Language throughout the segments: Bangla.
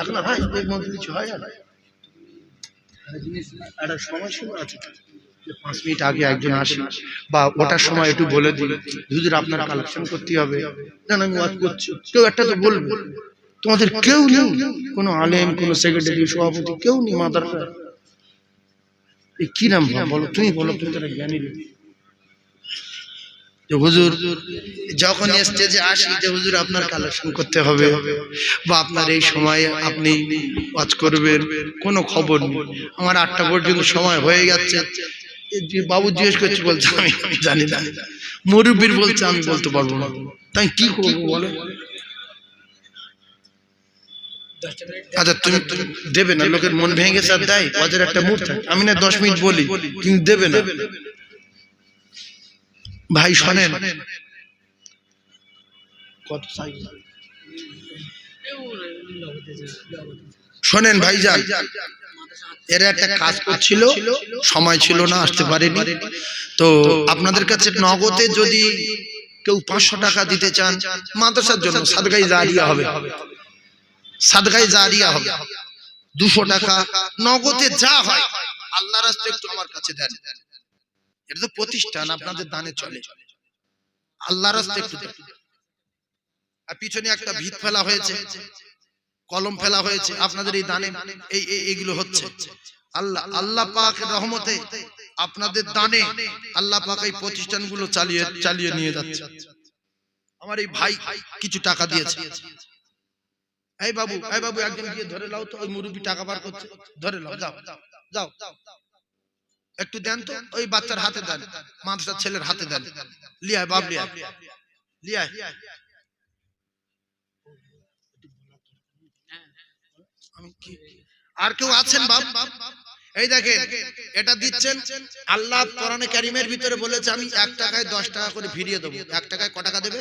এখন হয় এর মধ্যে কিছু হয় আর? একটা সময়সীমা আছে পাঁচ মিনিট আগে একজন আসে, বা ওটার সময় একটু বলে আপনার কালেকশন করতে হবে। না আমি করছি। কেউ একটা তো বলবে, তোমাদের কেউ নেই, কোনো আলেম, কোনো সেক্রেটারি সভাপতি, কেউ নেই, মাদার কি নাম, বলো, তুমি বলো, তুমি তারা জ্ঞানী। হুজুর, যখন স্টেজে আসি যে হুজুর আপনার কালেকশন করতে হবে বা আপনার এই সময়ে আপনি ওয়াজ করবেন, কোনো খবর নেই। আমার আটটা পর্যন্ত সময় হয়ে যাচ্ছে বাবু জিজ্ঞেস করছে, বলছে, আমি জানি না। মুরব্বীর বলছে, আমি বলতে পারব না। তাই কি করব বলো আচ্ছা তুমি দেবে না, লোকের মন ভেঙে স্যার দেয়? একটা মুড থাকে। আমি না দশ মিনিট বলি কিন্তু দেবে না। ভাই শোনেন। কত সাইজ শোনেন ভাই যান। এরা একটা কাজ করছিল সময় ছিল না আসতে পারেনি। তো আপনাদের কাছে নগদে যদি কেউ পাঁচশো টাকা দিতে চান মাদ্রাসার জন্য সাদগাই জারিয়া হবে। সাদগাই জারিয়া হবে। দুশো টাকা নগদে যা হয় আল্লাহ রাস্তায় একটু আমার কাছে দেন। এটা তো প্রতিষ্ঠান আপনাদের দানে চলে। আল্লাহ একটু আর পিছনে একটা ভিত ফেলা হয়েছে কলম ফেলা হয়েছে আপনাদের এই দানে। এই এই- এইগুলো হচ্ছে। আল্লাহ আল্লাহ পাক রহমতে আপনাদের দানে আল্লাহ পাক এই প্রতিষ্ঠানগুলো চালিয়ে চালিয়ে নিয়ে যাচ্ছে। আমার এই ভাই কিছু টাকা দিয়েছে। এই বাবু এই বাবু একজন গিয়ে ধরে লাও তো ওই মুরুবি টাকা বার করছে। ধরে লাও যাও। যাও। একটু দেন তো ওই বাচ্চার হাতে দেন মাদ্রাসার ছেলের হাতে দেন। লিয়ায় বাপ লিয়ায় লিয়ায়। আমি কি- আর কেউ আছেন বাপ? এই দেখেন এটা দিচ্ছেন আল্লাহ কোরআনে কারিমের ভিতরে বলেছে আমি এক টাকায় দশ টাকা করে ফিরিয়ে দেবো। এক টাকায় ক টাকা দেবে?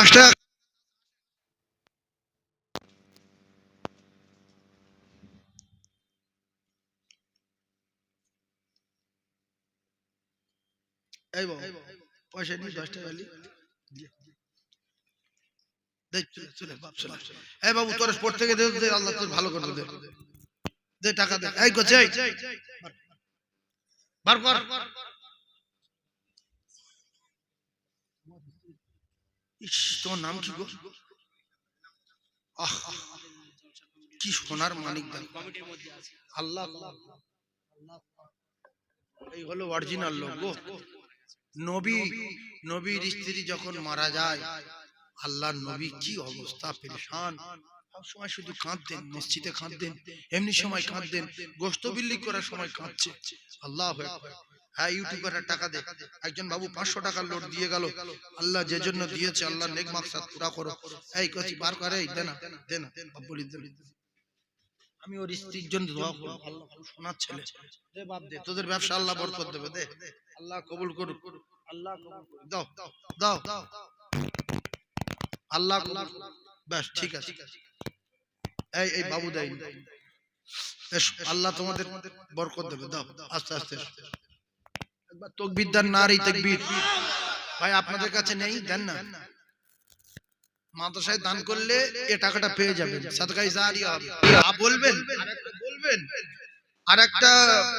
দশ টাকা পয়সা নিয়ে দশ টাকা। এই বাবু তোর দে দে, আল্লাহ তোর ভালো করে দে। টাকা দে। এই গোছে বার কর। তোমার নাম কি গো? আহ, কি সোনার আল্লাহ। এই হলো অরিজিনাল লোক নবী, নবীর স্ত্রী যখন মারা যায় আল্লাহ নবী কি অবস্থা, পেরেশান। সব সময় শুধু কাঁদতেন, মসজিদে কাঁদতেন, এমনি সময় কাঁদতেন গোস্ত বিল্লি করার সময় কাঁদছে। আল্লাহ। হ্যাঁ ইউটিউবারের টাকা একজন বাবু পাঁচশো টাকার লোড দিয়ে গেল। আল্লাহ যে জন্য দিয়েছে, আল্লাহ নেক মাকসাদ পুরা করো। এই বার করে দাও দাও। আল্লাহ ব্যাস, ঠিক আছে। বাবু দেয় আল্লাহ তোমাদের বরকত দেবে, দাও। আস্তে আস্তে। তকবির দেন না রে তকবির। ভাই, আপনাদের কাছে নেই? দেন না। মাদ্রাসায় দান করলে এ টাকাটা পেয়ে যাবেন। সাদকাই বলবেন বলবেন? আর একটা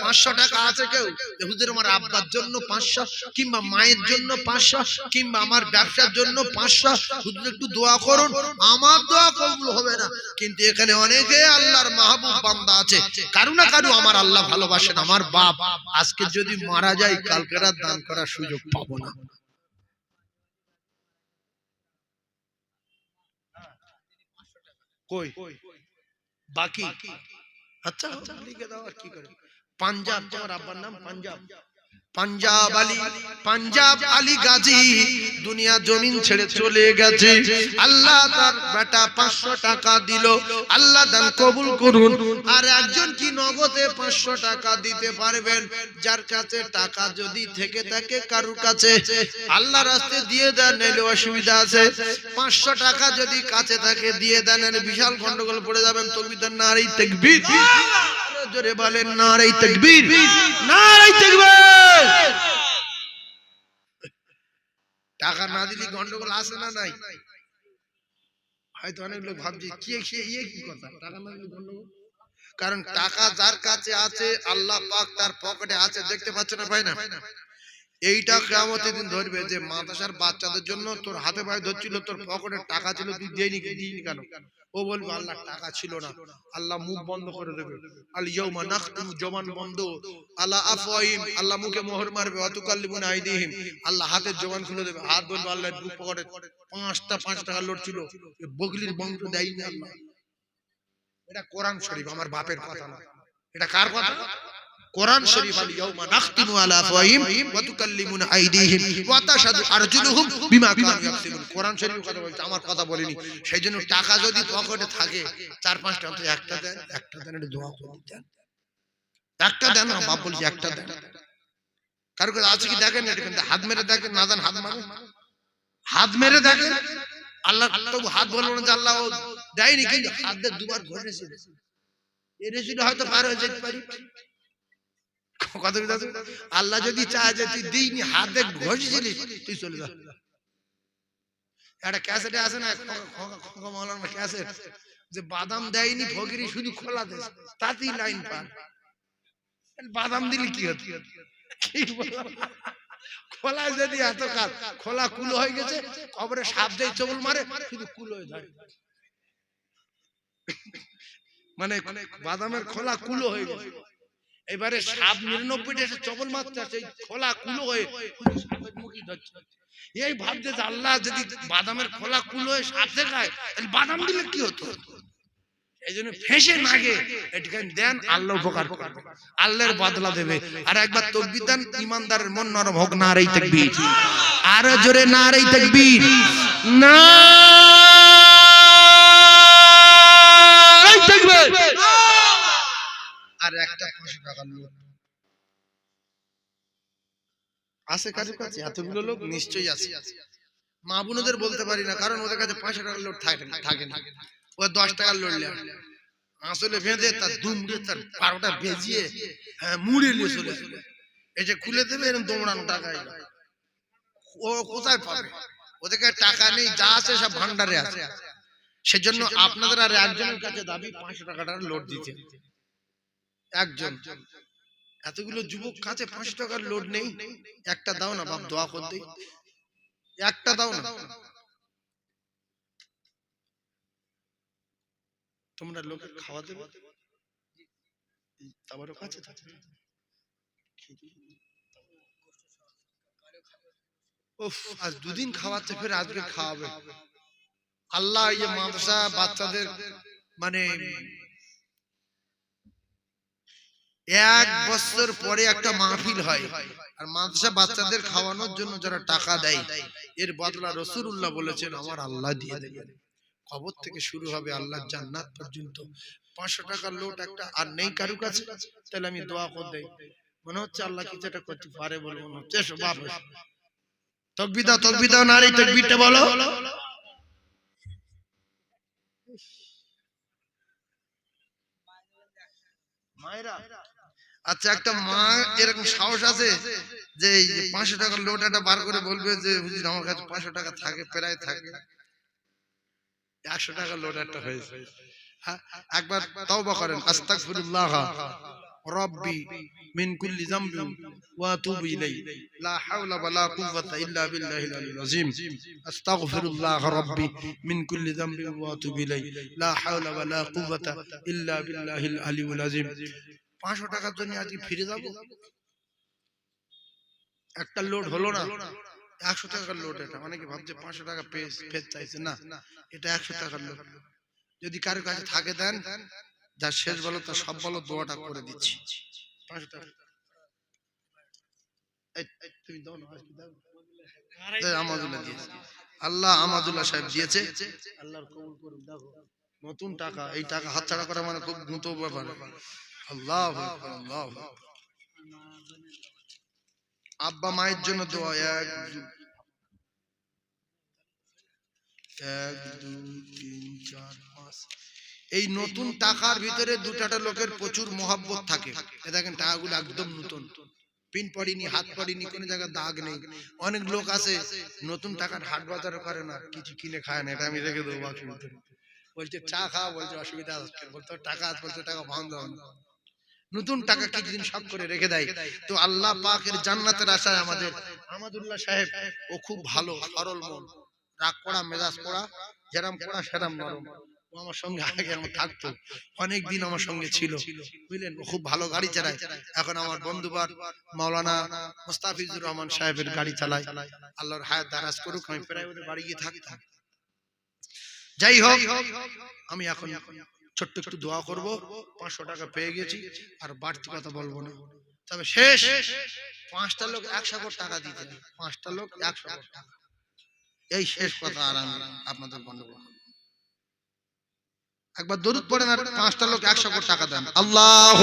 পাঁচশো টাকা আছে কেউ? হুজুর আমার আব্বার জন্য পাঁচশো কিংবা মায়ের জন্য পাঁচশো কিংবা আমার ব্যবসার জন্য পাঁচশো। হুজুর একটু দোয়া করুন। আমার দোয়া কবুল হবে না। কিন্তু এখানে অনেকে আল্লাহর মাহবুব বান্দা আছে। কারু না কারু আমার আল্লাহ ভালোবাসেন। আমার বাপ আজকে যদি মারা যায় কালকে দান করার সুযোগ পাবো না। কই? বাকি? আচ্ছা লিখে দাও আর কি করে পাঞ্জাব তোমার আব্বার নাম পাঞ্জাব পাঞ্জাব আলী পাঞ্জাব আলী গাজী, দুনিয়া জমিন ছেড়ে চলে গেছে। আল্লাহ তার বেটা পাঁচশো টাকা দিল। আল্লাহ দান কবুল করুন। আর একজন কি নগদে পাঁচশো টাকা দিতে পারবেন? যার কাছে টাকা যদি থেকে থাকে, কারুর কাছে। আল্লাহ রাস্তে দিয়ে দেন, নাইলে অসুবিধা আছে। পাঁচশো টাকা যদি কাছে থাকে, দিয়ে দেন বিশাল গন্ডগোল পড়ে যাবেন। তকবিদার নারী আরও জোরে বলেন নারাই নারাই টাকা না দিলে গন্ডগোল আসে না নাই? হয়তো অনেক লোক ভাবছে, কি ইয়ে কি কথা? টাকা না দিলে গন্ডগোল? কারণ টাকা যার কাছে আছে, আল্লাহ পাক তার পকেটে আছে, দেখতে পাচ্ছ না ভাই না? এইটা কেমতের দিন ধরবে যে মাদ্রাসার বাচ্চাদের জন্য তোর হাতে পায়ে ধরছিল তোর পকেটে টাকা ছিল তুই দেয়নি দিইনি কেন? ও বলবে আল্লাহ টাকা ছিল না। আল্লাহ মুখ বন্ধ করে দেবে। আল ইয়াউমা নাখতিমু জবান বন্ধ। আলা আফওয়াহিম আল্লাহ মুখে মোহর মারবে। আইদিহিম। আল্লাহ হাতের জবান খুলে দেবে। হাত বলবে আল্লাহ পকেটে পাঁচটা পাঁচ টাকা লোড ছিল বগলির বংশ দেয়নি আল্লাহ। এটা কোরআন শরীফ আমার বাপের কথা না এটা কার কথা কোরআন শরীফ আল ইয়াউমা নাখতিমু আলা আফওয়াহিম ওয়া তুকাল্লিমুনা আইদিহিম ওয়া তাশহাদু আরজুলুহুম বিমা কানু ইয়াকসিবুন কোরআন শরীফের কথা বলছে, আমার কথা বলিনি। সেই জন্য টাকা যদি পকেটে থাকে, চার পাঁচটা অন্তত একটা দেন একটা দেন একটু দোয়া করে দেন। একটা দেন না বাপ বলছি একটা দেন। কারও কাছে আছে কি দেখেন? এটা কিন্তু হাত মেরে দেখেন, না দেন হাত মারে। হাত মেরে দেখেন। আল্লাহ তবু হাত বলব না যে আল্লাহ দেয়নি, কিন্তু হাত দিয়ে দুবার ঘটেছে এনেছিল হয়তো পার হয়ে যেতে পারি। আল্লাহ যদি চায় যে তুই দিইনি হাতে ঘষেছিলিস, তুই চলে যা। একটা ক্যাসেটে আছে না ক্যাসেট, যে বাদাম দেয়নি ফকিরি, শুধু খোলা দেয়। তাতেই লাইন পান বাদাম দিলে কি হতো? বললাম? যদি এত কাজ, খোলা কুলো হয়ে গেছে, কবরে সাপ দেয় চবল মারে, শুধু কুলো হয়ে ধরে মানে বাদামের খোলা কুলো হয়ে গেছে। এবারে সাপ নিরানব্বইটা এসে চবল সেই খোলা কুলো হয়ে সাপের ধরছে। এই ভাবছে যে আল্লাহ যদি বাদামের খোলা কুলো হয়ে সাপ দেখায় তাহলে বাদাম দিলে কি হতো? এই জন্য ফেসে নাগে এটখান দেন আল্লাহ উপকার করবে। আল্লাহর বদলা দেবে। আর একবার তকবির দেন ইমানদারের মন নরম হোক না রে তাকবীর। আর জোরে না তাকবীর। না তাকবীর। আর একটা পাঁচশো টাকার লোক আছে কারোর কাছে এতগুলো লোক? নিশ্চয়ই আছে। মা বোনদের বলতে পারি না কারণ ওদের কাছে পাঁচশো টাকার লোক থাকে না থাকে না। ও দশ টাকার লড়লে আসলে বেঁধে তার দুমড়ে তার বারোটা বেজিয়ে হ্যাঁ মুড়ে নিয়ে চলে এই যে খুলে দেবে এরকম দৌড়ানো টাকায় ও কোথায় পাবে? ওদের কাছে টাকা নেই যা আছে সব ভান্ডারে আছে। সেজন্য আপনাদের আর একজনের কাছে দাবি পাঁচশো টাকাটার লোড দিতে। একজন। এতগুলো যুবক কাছে পাঁচশো টাকার লোড নেই একটা দাও না বাপ দোয়া করতে। একটা দাও না। তোমরা লোকে খাওয়া দেবে? তারপরে কাছে থাকে উফ আজ দুদিন খাওয়াচ্ছে ফের আজকে খাওয়াবে। আল্লাহ এই যে মাদ্রাসা বাচ্চাদের মানে এক বছর পরে একটা মাহফিল হয়। আর মাদ্রাসা বাচ্চাদের খাওয়ানোর জন্য যারা টাকা দেয় এর বদলা রসুল্লাহ বলেছেন আমার আল্লাহ দিয়ে দেবেন। কবর থেকে শুরু হবে আল্লাহ জান্নাত পর্যন্ত। পাঁচশো টাকার লোট একটা আর নেই কারু কাছে তাহলে আমি দোয়া করে দেই মনে হচ্ছে আল্লাহ কিছু একটা করতে পারে বলে মনে হচ্ছে বাপ এসো। তকবি দাও তকবি দাও নারী তকবিরটা বলো। মায়েরা আচ্ছা একটা মা এরকম সাহস আছে যে পাঁচশো টাকার লোট একটা বার করে বলবে যে হুজুর আমার কাছে পাঁচশো টাকা থাকে প্রায় থাকে। একশো টাকার লোট একটা হয়েছে। হ্যাঁ, একবার তওবা করেন। আস্তাগফিরুল্লাহ। রব্বি মিন কুল্লি ওয়া আতুবু লা হাওলা ওয়ালা কুওয়াতা ইল্লা বিল্লাহিল আলিয়্যিল আযীম। আস্তাগফিরুল্লাহ রব্বি মিন কুল্লি ওয়া আতুবু লা হাওলা ওয়ালা কুওয়াতা ইল্লা বিল্লাহিল আলিয়্যিল আযীম। 500 টাকার জন্য আজকে ফিরে যাব? একটা লোড হলো না। একশো টাকার লোড এটা। অনেকে ভাবছে পাঁচশো টাকা ফের চাইছে। না এটা একশো টাকার লোড যদি কারোর কাছে থাকে দেন যা শেষ বলো তা সব বলো দোয়াটা করে দিচ্ছি। পাঁচশো টাকা এই, এই, তুমি দাও না, আজকে দাও। আড়াই এই, আমাদুল্লাহ দিয়েছে। আল্লাহ আমাদুল্লাহ সাহেব দিয়েছে। আল্লাহর কবুল করুন দেখো। নতুন টাকা এই টাকা হাতছাড়া করা মানে খুব গুঁতো ব্যাপার। আল্লাহ আল্লাহ আব্বা মায়ের জন্য দোয়া, এক এক দুই তিন, চার, পাঁচ। এই নতুন টাকার ভিতরে দুটাটা লোকের প্রচুর মহাব্বত থাকে। দেখেন, টাকাগুলো একদম নতুন। পিন পড়িনি, হাত পড়িনি, কোনো জায়গায় দাগ নেই। অনেক লোক আছে, নতুন টাকার হাট বাজার করে না, কিছু কিনে খায় না, এটা আমি রেখে দেবো বলছে, চা খাওয়া বলছে, অসুবিধা বলতো টাকা বলছে, টাকা বন্ধ। নতুন টাকা কিছুদিন সব করে রেখে দেয়। তো আল্লাহ পাকের জান্নাতের আশায় আমাদের আমাদুল্লাহ সাহেব ও খুব ভালো সরল মন। রাগ করা মেজাজ করা যেরাম করা সেরাম নরম। আমার সঙ্গে আগে আমার থাকতো অনেক দিন আমার সঙ্গে ছিল বুঝলেন? খুব ভালো গাড়ি চালায়। এখন আমার বন্ধুবার মাওলানা মুস্তাফিজুর রহমান সাহেবের গাড়ি চালায়। আল্লাহর হায়াত দারাজ করুক আমি প্রায় ওদের বাড়ি গিয়ে থাকতাম। যাই হোক আমি এখন ছোট্ট একটু দোয়া করব পাঁচশো টাকা পেয়ে গেছি আর বাড়তি কথা বলব না তবে শেষ পাঁচটা লোক একশো কোটি টাকা দিতে পাঁচটা লোক একশো কোটি টাকা এই শেষ কথা আর আমি আপনাদের না। একবার দরুদ পড়েন আর পাঁচটা লোক একশো কোটি টাকা দেন আল্লাহ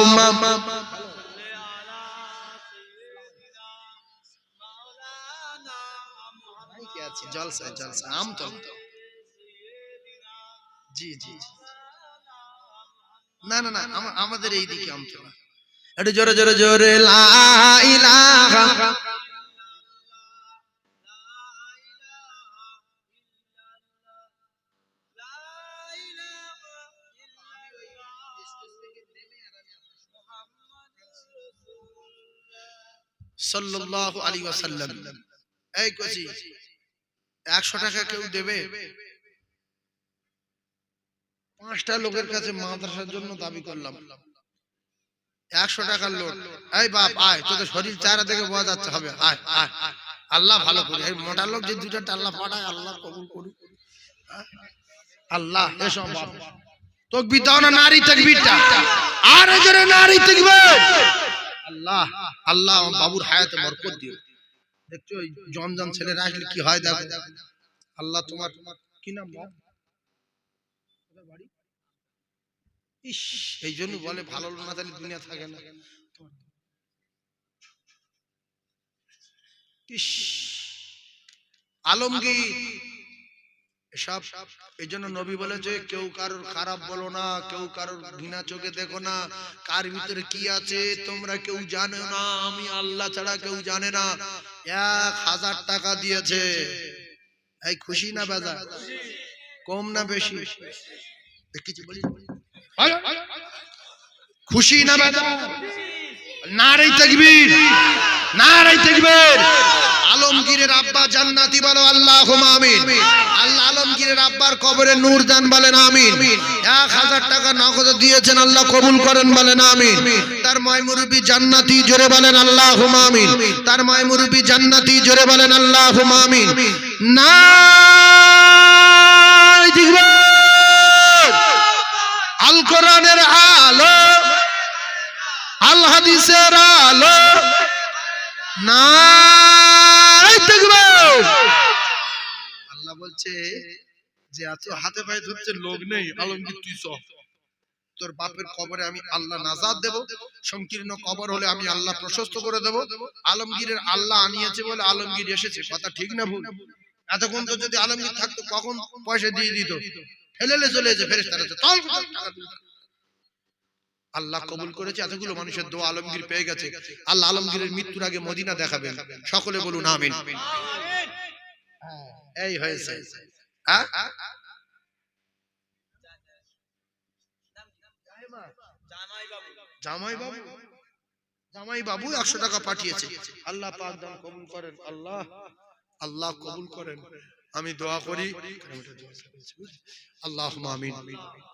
জলসা জলসা আম তো জি জি জি। না না না আমাদের এই দিকে আম তো একটু জোরে জোরে জোরে, লা ইলাহা সাল্লাল্লাহু আলাইহি ওয়াসাল্লাম। এই কচি 100 টাকা কেউ দেবে? পাঁচটা লোকের কাছে মাদ্রাসার জন্য দাবি করলাম। একশো টাকার লোক এই বাপ, আয় তোদের শরীর চারা দেখে বোঝা যাচ্ছে হবে। আয় আয়। আল্লাহ ভালো করে। এই মোটা লোক যে দুটা টাল্লা পাঠায়, আল্লাহ কবুল করুক আল্লাহ এসব বাপ। তকবির দাও না, নারী তকবিরটা। আর জোরে নারী তকবির। আল্লাহ আল্লাহ বাবুর হায়াতে বরকত দিও। দেখছ জমজম ছেলেরা আসলে কি হয় দেখো। আল্লাহ তোমার, কি নাম বাড়ি? ইস এই জন্য বলে ভালো না তাহলে দুনিয়া থাকে না। ইস আলমগীর এই জন্য নবী বলেছে কেউ কারোর খারাপ বলো না কেউ কারোর ঘৃণা চোখে দেখো না কার ভিতরে কি আছে তোমরা কেউ জানো না আমি আল্লাহ ছাড়া কেউ জানে না। এক হাজার টাকা দিয়েছে। এই খুশি না বেজা কম না বেশি? খুশি না তাকবীর তাকবীর। আলমগীরের আব্বা জান্নাতি বলো আল্লাহ আমিন। আল্লাহ আলমগীরের আব্বার কবরে নূর বলেন, আমিন। এক হাজার টাকা নগদ দিয়েছেন, আল্লাহ কবুল করেন বলেন, আমিন। তার ময় মুরব্বী জান্নাতি জোরে বলেন আল্লাহ আমিন। তার ময় মুরব্বী জান্নাতি জোরে বলেন আল্লাহ আমিন। না আল কোরআনের আলো, আল হাদিসের আলো। দেখবে আল্লাহ বলছে যে এত হাতে পায়ে ধরছে লোক নেই, আলমগীর তুই তোর বাপের কবরে আমি আল্লাহ নাজাদ দেব, সংকীর্ণ কবর হলে আমি আল্লাহ প্রশস্ত করে দেব, আলমগীরের আল্লাহ আনিয়েছে বলে আলমগীর এসেছে, কথা ঠিক না ভুল। এতক্ষণ তো যদি আলমগীর থাকতো, কখন পয়সা দিয়ে দিত? ফেলেলে চলে দিয়ে দাও। আল্লাহ কবুল করেছে, এতগুলো মানুষের দোয়া আলমগীর পেয়ে গেছে। আল্লাহ আলমগীরের মৃত্যুর আগে মদিনা দেখাবেন। সকলে বলুন, আমিন। এই হয়েছে। হ্যাঁ? জামাই বাবু। একশো টাকা পাঠিয়েছে। আল্লাহ পাক দান কবুল করেন, আল্লাহ। আল্লাহ কবুল করেন। আমি দোয়া করি। আল্লাহ আমিন।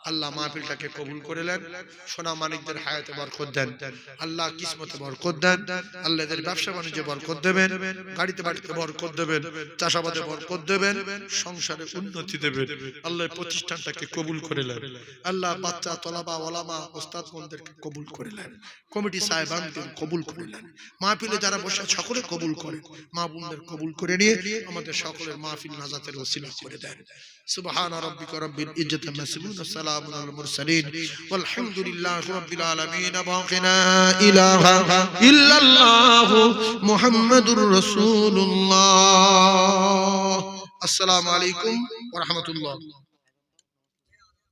আল্লাহ মাহফিলটাকে কবুল করে নেন। সোনা মানিকদের হায়াতে বরকত দেন। আল্লাহ কিসমতে বরকত দেন। আল্লাহ এদের ব্যবসা বাণিজ্যে বরকত দেবেন। গাড়িতে বাড়িতে বরকত দেবেন। চাষাবাদে বরকত দেবেন। সংসারে উন্নতি দেবেন। আল্লাহ প্রতিষ্ঠানটাকে কবুল করে নেন। আল্লাহ বাচ্চা, তলাবা, ওলামা, ওস্তাদ মনদেরকে কবুল করে নেন। কমিটি সাহেবানদের কবুল করে নেন। মাহফিলে যারা বসে সকলে কবুল করে মা বোনদের কবুল করে নিয়ে আমাদের সকলের মাহফিল হেফাজতের ওসিলা করে দেন। সুবহান রাব্বিকা রব্বিল ইজ্জাতি আম্মা ইয়াসিফুন ওয়া সালামুন আলাল মুরসালিন। ওয়ালহামদুলিল্লাহি রাব্বিল আলামিন। বাকিনা ইলাহা ইল্লাল্লাহ মুহাম্মাদুর রাসূলুল্লাহ। আসসালামু আলাইকুম ওয়া রাহমাতুল্লাহ।